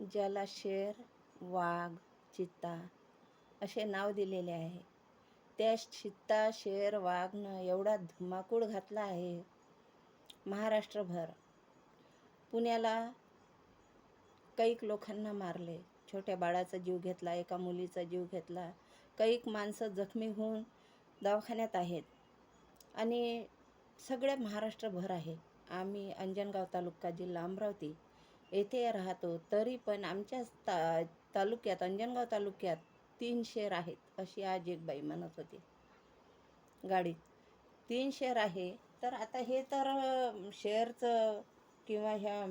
ज्याला शेर वाघ चित्ता असे नाव दिलेले आहे. त्या चित्ता शेर वाघनं एवढा धुमाकूळ घातला आहे महाराष्ट्रभर. पुण्याला कैक लोकांना मारले. छोट्या बाळाचा जीव घेतला एका मुलीचा जीव घेतला. कैक माणसं जखमी होऊन दवाखान्यात आहेत. आणि सगळ्या महाराष्ट्रभर आहे. आम्ही अंजनगाव तालुका जिल्हा अमरावती येथे राहतो तरी पण आमच्या ता तालुक्यात अंजनगाव तालुक्यात तीन शेर आहेत अशी आज एक बाई म्हणत होती. गाडीत तीन शेर आहे तर आता हे तर शेअरचं शेरचं किंवा ह्या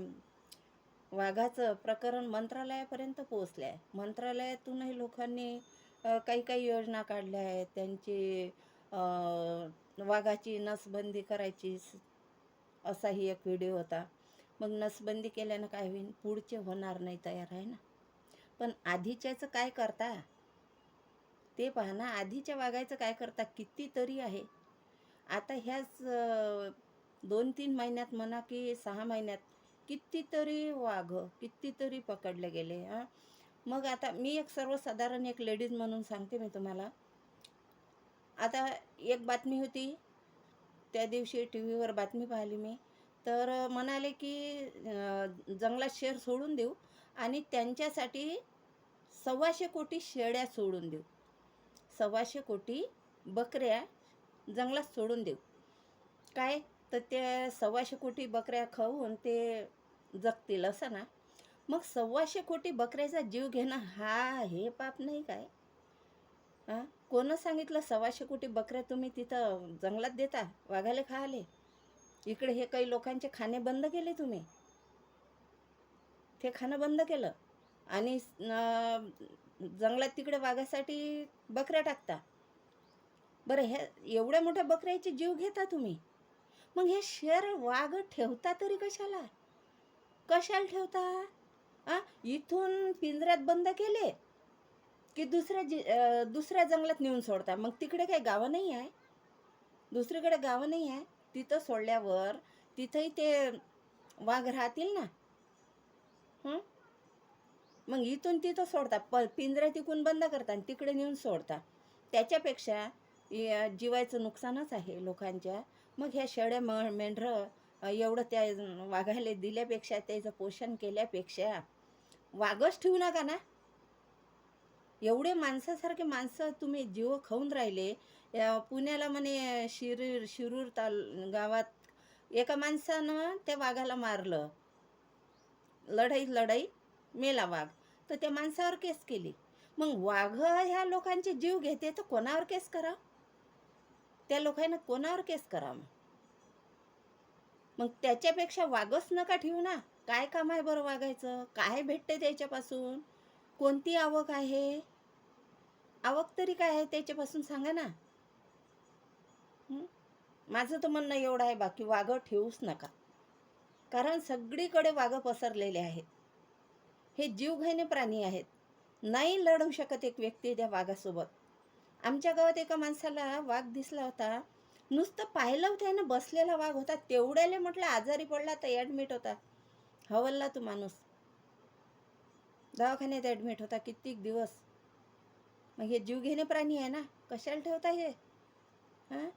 वाघाचं प्रकरण मंत्रालयापर्यंत पोहोचलं आहे. मंत्रालयातूनही लोकांनी काही काही योजना काढल्या आहेत. त्यांची वाघाची नसबंदी करायची असाही एक व्हिडिओ होता. मग नसबंदी केल्यानं काय होईल पुढचे होणार नाही तयार आहे ना? पण आधीच्याचं काय करता? ते पहा ना आधीच्या वागायचं काय करता? कितीतरी आहे. आता ह्याच दोन तीन महिन्यात म्हणा की सहा महिन्यात कितीतरी वाघ कितीतरी पकडले गेले हां मग आता मी एक सर्वसाधारण एक लेडीज म्हणून सांगते मी तुम्हाला. आता एक बातमी होती. त्या दिवशी टी व्हीवर बातमी पाहिली मी. तर म्हणाले की जंगलात शेर सोडून देऊ आणि त्यांच्यासाठी सव्वाशे कोटी शेळ्या सोडून देऊ. सव्वाशे कोटी बकऱ्या जंगलात सोडून देऊ. काय? तर त्या सव्वाशे कोटी बकऱ्या खाऊन ते जगतील असं ना? मग सव्वाशे कोटी बकऱ्याचा जीव घेणं हा हे पाप नाही काय? हां कोणं सांगितलं सव्वाशे कोटी बकऱ्या तुम्ही तिथं जंगलात देता वाघाले खायले? इकडे हे काही लोकांचे खाणे बंद केले तुम्ही? ते खाणं बंद केलं. आणि जंगलात तिकडे वाघासाठी बकऱ्या टाकता. बरं ह्या एवढ्या मोठ्या बकऱ्याचे जीव घेता तुम्ही? मग हे शेर वाघ ठेवता तरी कशाला? कशाला ठेवता? आ इथून पिंजऱ्यात बंद केले की दुसऱ्या जी दुसऱ्या जंगलात नेऊन सोडता? मग तिकडे काही गावं नाही आहे? दुसरीकडे गावं नाही आहे? तिथं सोडल्यावर तिथंही ते वाघ राहतील ना? मग इथून तिथं सोडता प पिंजऱ्या तिकून बंद करता आणि तिकडे नेऊन सोडता त्याच्यापेक्षा या नुकसानच आहे लोकांच्या. मग ह्या शेळ्या म मेंढरं एवढं त्या वाघायला दिल्यापेक्षा त्याचं पोषण केल्यापेक्षा वाघच ठेवू नका ना? एवढे माणसासारखे माणसं तुम्ही जीव खाऊन राहिले. पुण्याला म्हणे शिरूर शिरूर ताल गावात एका माणसानं त्या वाघाला मारलं. लढाईत लढाई मेला वाघ. तर त्या माणसावर केस केली. मग वाघ ह्या लोकांचे जीव घेते तर कोणावर केस करा? त्या लोकांना कोणावर केस करा मग? मग त्याच्यापेक्षा वाघच नका ठेवू ना. काय काम आहे बरं वागायचं काय भेटते त्याच्यापासून? कोणती आवक आहे? आवक तरी काय आहे त्याच्यापासून सांगा ना. माझं तर म्हणणं एवढं आहे बाकी वाघं ठेवूच नका. कारण सगळीकडे वाघं पसरलेले आहेत. हे जीवघेणे प्राणी आहेत. नाही लढू शकत एक व्यक्ती त्या वाघासोबत. आमच्या गावात एका माणसाला वाघ दिसला होता. नुसतं पाहिलं होतं ना बसलेला वाघ होता. तेवढ्याले म्हटलं आजारी पडला तर ॲडमिट होता. हवलला तो माणूस. दवाखान्यात ॲडमिट होता कित्येक दिवस. मग हे जीवघेणे प्राणी आहे ना? कशाला ठेवता हे? हां?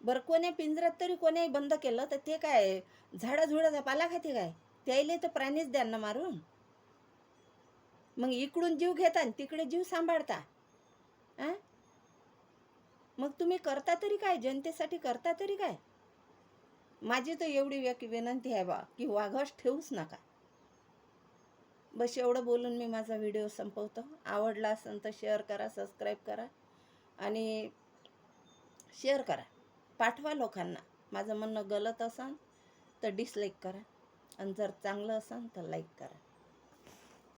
बरं कोण्या पिंजरात तरी कोणी बंद केलं तर ते काय झाडाझुडाचा पाला खाते काय? त्याईले तर प्राणीच द्या ना मारून. मग इकडून जीव घेता आणि तिकडे जीव सांभाळता. आ मग तुम्ही करता तरी काय? जनतेसाठी करता तरी काय? माझी तर एवढी व्यक्ती विनंती आहे बा की वाघस ठेवूच नका. बस एवढं बोलून मी माझा व्हिडिओ संपवतो. आवडला असेल तर शेअर करा सबस्क्राईब करा आणि शेअर करा. पाठवा लोकांना. माझं म्हणणं गलत असेल तर डिसलाईक करा. आणि जर चांगलं असेल तर लाईक करा.